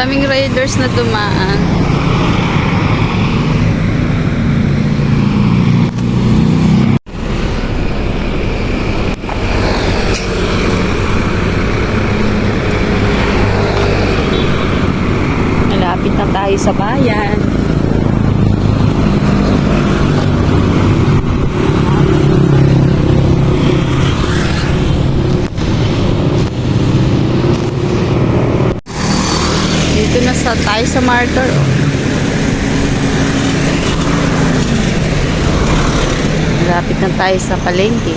daming riders na dumaan. Malapit na tayo sa bayan. Dito na sa tayo sa marker. oh. Malapit na tayo sa palengke.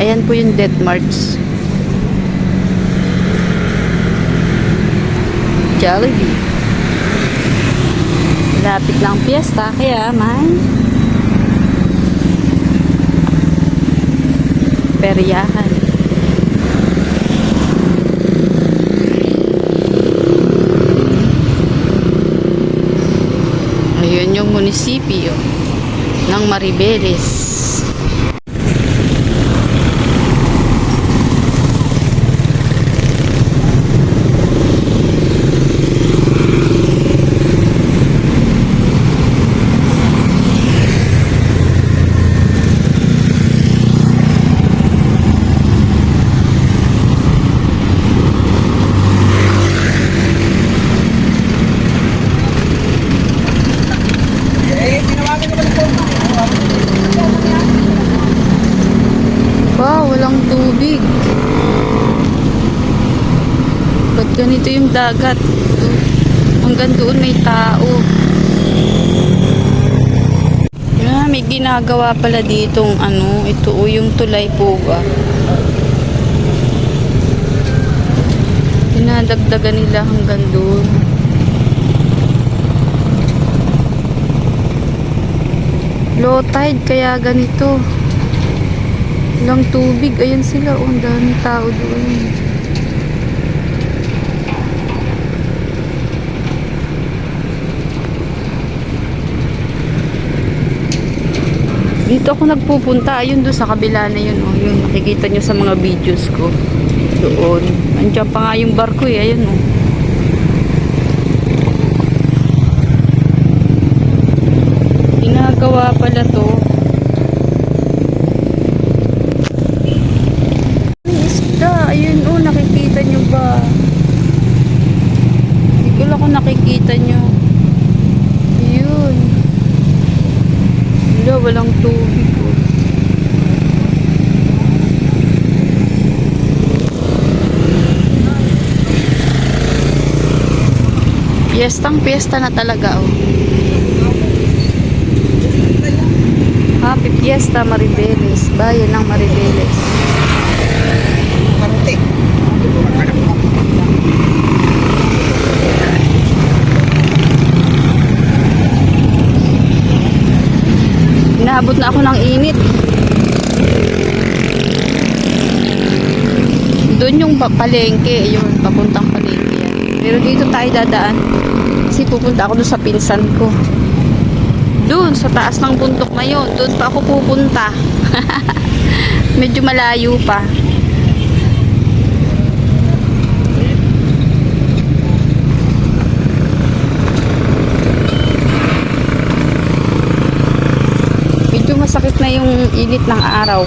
Ayan po yung death march. Jollibee. Malapit lang ang piyesta, kaya man. Peryahan. Ayun yung munisipyo ng Maribeles. Wow, walang tubig. Ba't ganito yung dagat? Hanggang doon may tao. Yeah, may ginagawa pala ditong ano, ito o yung tulay po ba? Dinadagdagan nila hanggang doon. Low tide kaya ganito. Walang tubig. Ayan sila. Oh, ang daming tao doon. Dito ako nagpupunta. Ayun doon sa kabila na yun. Oh. Yung nakikita nyo sa mga videos ko. Doon. Andiyan pa nga yung barko eh. Ayun oh. Ginagawa pala to. May. Ayun, oh, nakikita nyo ba? Hindi ko lang kung nakikita nyo. Wala, walang tubig. Oh. Piyestang piyesta na talaga, oh. Happy Fiesta Maribeles. Bayan ng Maribeles. Inaabot na ako ng init. Doon yung pa- palengke, yun, papuntang palengke. Pero dito tayo dadaan. Kasi pupunta ako doon sa pinsan ko. Doon, sa taas ng bundok na yun. Doon pa ako pupunta. Medyo malayo pa. Medyo masakit na yung init ng araw.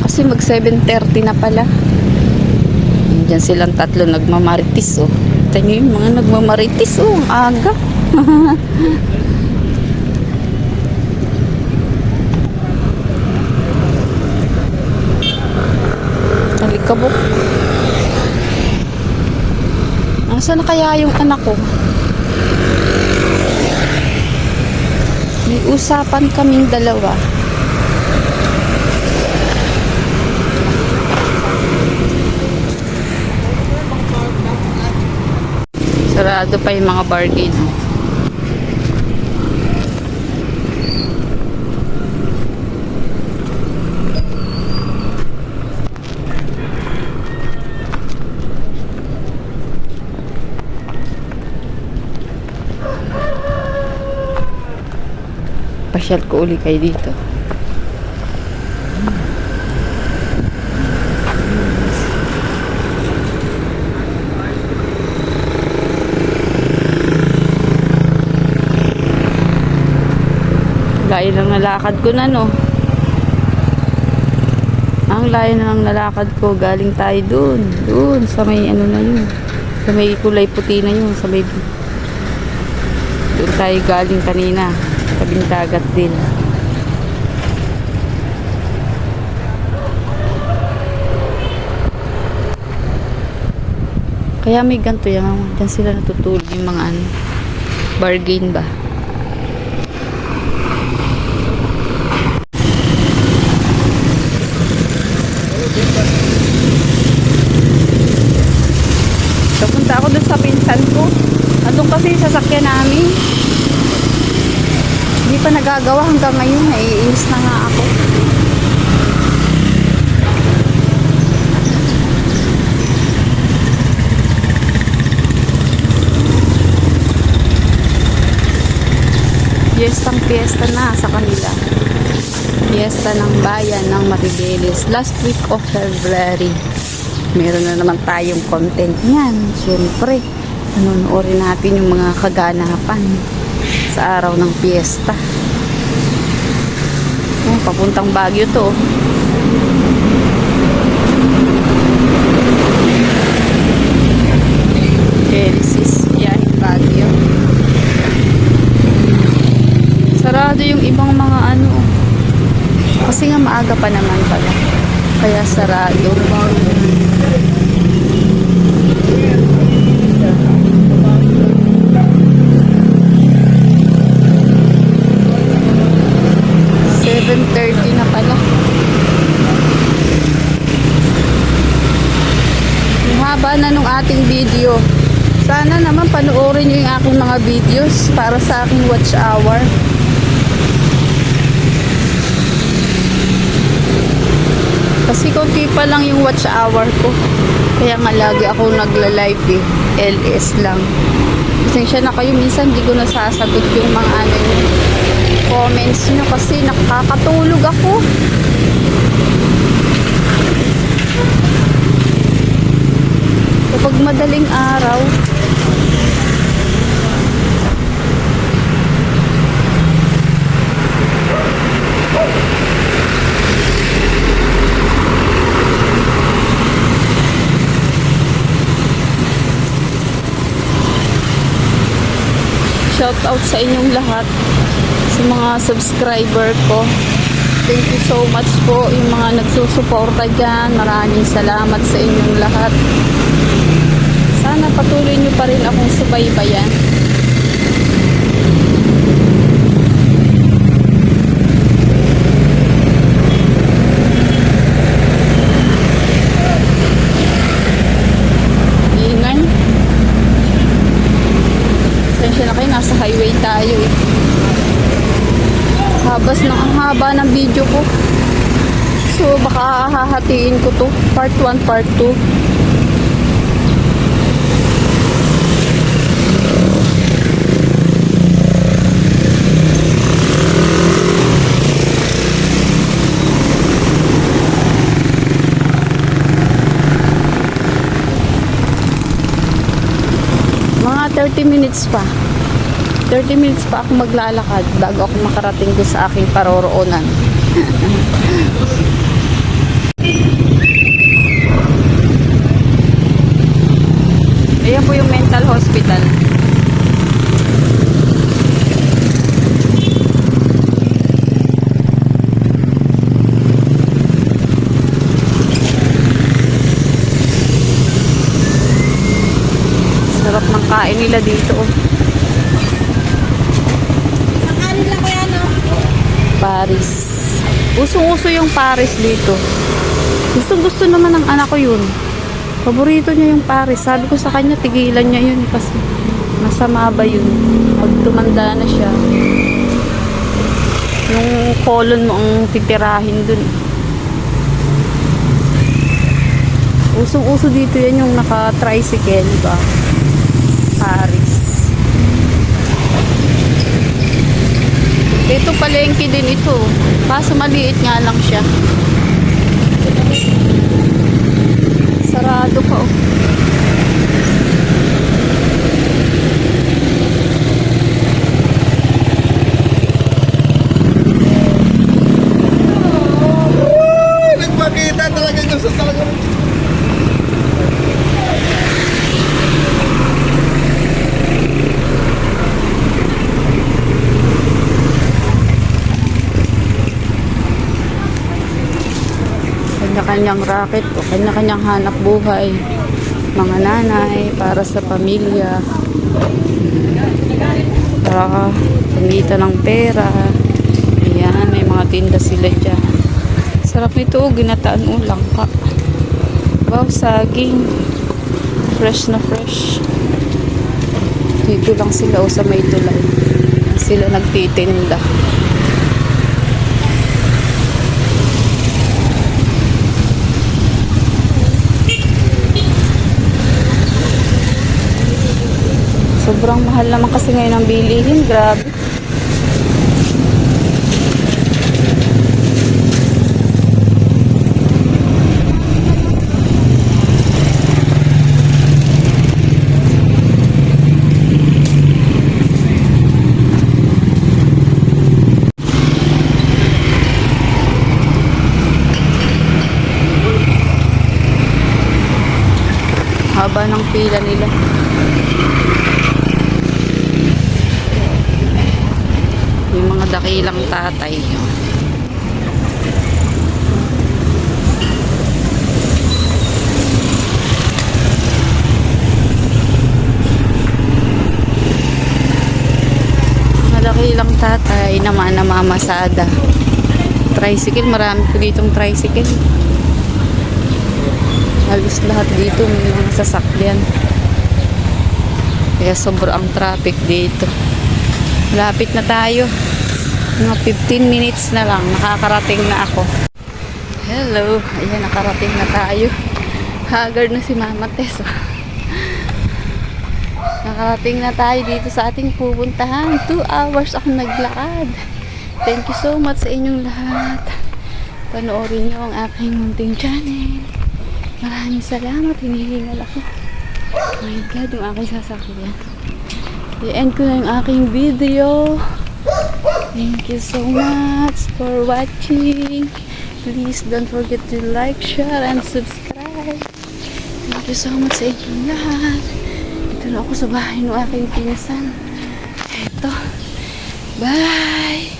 Kasi mag 7.30 na pala. Diyan silang tatlo nagmamaritis oh. Kita yung mga nagmamaritis oh. Aga. Talikabok. Nasaan na kaya yung anak ko? May usapan kaming dalawa. Sarado pa yung mga bargain. Papasyal ko uli kayo dito. Layo lang nalakad ko na no. Ang layo na ng nalakad ko. Galing tayo dun. Dun sa may ano na yun. Sa may kulay puti na yun. Sa may doon tayo galing kanina. Tabing dagat din. Kaya may ganito yan. Diyan sila natutulog yung mga ano. Bargain ba? Papunta ako doon sa pinsan ko. Andun kasi sasakyan namin. Hindi pa nagagawa hanggang ngayon. Naiinis na nga ako. Piyestang piyesta na sa kanila. Piyesta ng bayan ng Maribeles. Last week of February. Meron na naman tayong content niyan. Siyempre, nanonoodin natin yung mga kaganapan sa araw ng piyesta. Oh, papuntang Baguio to. Genesis, yan, Baguio. Sarado yung ibang mga ano. Kasi nga maaga pa naman pala. Kaya sarado. Seven thirty na pala. Ang haba na ating video. Sana naman panoorin nyo yung aking mga videos para sa aking watch hour. Kasi konti pa lang yung watch hour ko. Kaya nga lagi ako nagla-live eh. LS lang. Pasensya na kayo. Minsan hindi ko nasasagot yung mga ano yung comments nyo kasi nakakatulog ako. Kapag madaling araw, shout out sa inyong lahat sa mga subscriber ko. Thank you so much po yung mga nagsusuporta dyan. Maraming salamat sa inyong lahat sana patuloy nyo pa rin akong subaybayan ingay Pasensya na kayo, nasa highway tayo eh. Habas ng ang haba ng video ko. So, baka hahatiin ko to. Part 1, part 2. Mga 30 minutes pa. 30 minutes pa ako maglalakad bago ako makarating doon sa aking paroroonan. Ayan po yung mental hospital. Sarap nila dito. oh. Nakanin lang ko yan, no? Paris. Usong-uso yung Paris dito. Gusto gusto naman ng anak ko yun. Paborito niya yung Paris. Sabi ko sa kanya, tigilan niya yun kasi masama ba yun? Pag tumanda na siya, yung colon mo ang titirahin dun. Usong-uso dito yan yung naka-tricycle ba? Paris. Ito palengke din ito. Kaso maliit nga lang siya. Sarado pa oh. Ay, nagpakita talaga yung sa talaga. Kanya-kanyang racket o kanya-kanyang hanap buhay. Mga nanay para sa pamilya. Para kumita ng pera. Ayan, may mga tinda sila dyan. Sarap nito, oh, ginataan ulang ka. Wow, saging. Fresh na fresh. Dito lang sila o sa may tulay. Sila nagtitinda. Sobrang mahal naman kasi ngayon ang bilihin. Grabe. Haba ng pila nila. Yung mga dakilang tatay. Madakilang tatay na mamasada. Tricycle, marami po ditong tricycle. Halos lahat dito may mga sasakyan. Kaya sobrang traffic dito. Lapit na tayo. Mga 15 minutes na lang. Nakakarating na ako. Hello. Ayan, nakarating na tayo. Haggard na si Mama Tess. Nakarating na tayo dito sa ating pupuntahan. 2 hours ako naglakad. Thank you so much sa inyong lahat. Panoorin niyo ang aking munting channel. Maraming salamat. Hinihingal ako. Oh my God, yung aking sasakyan. I-end ko na yung aking video. Thank you so much for watching. Please don't forget to like, share, and subscribe. Thank you so much sa inyong lahat. Ito na ako sa bahay ng aking pinsan. Ito. Bye!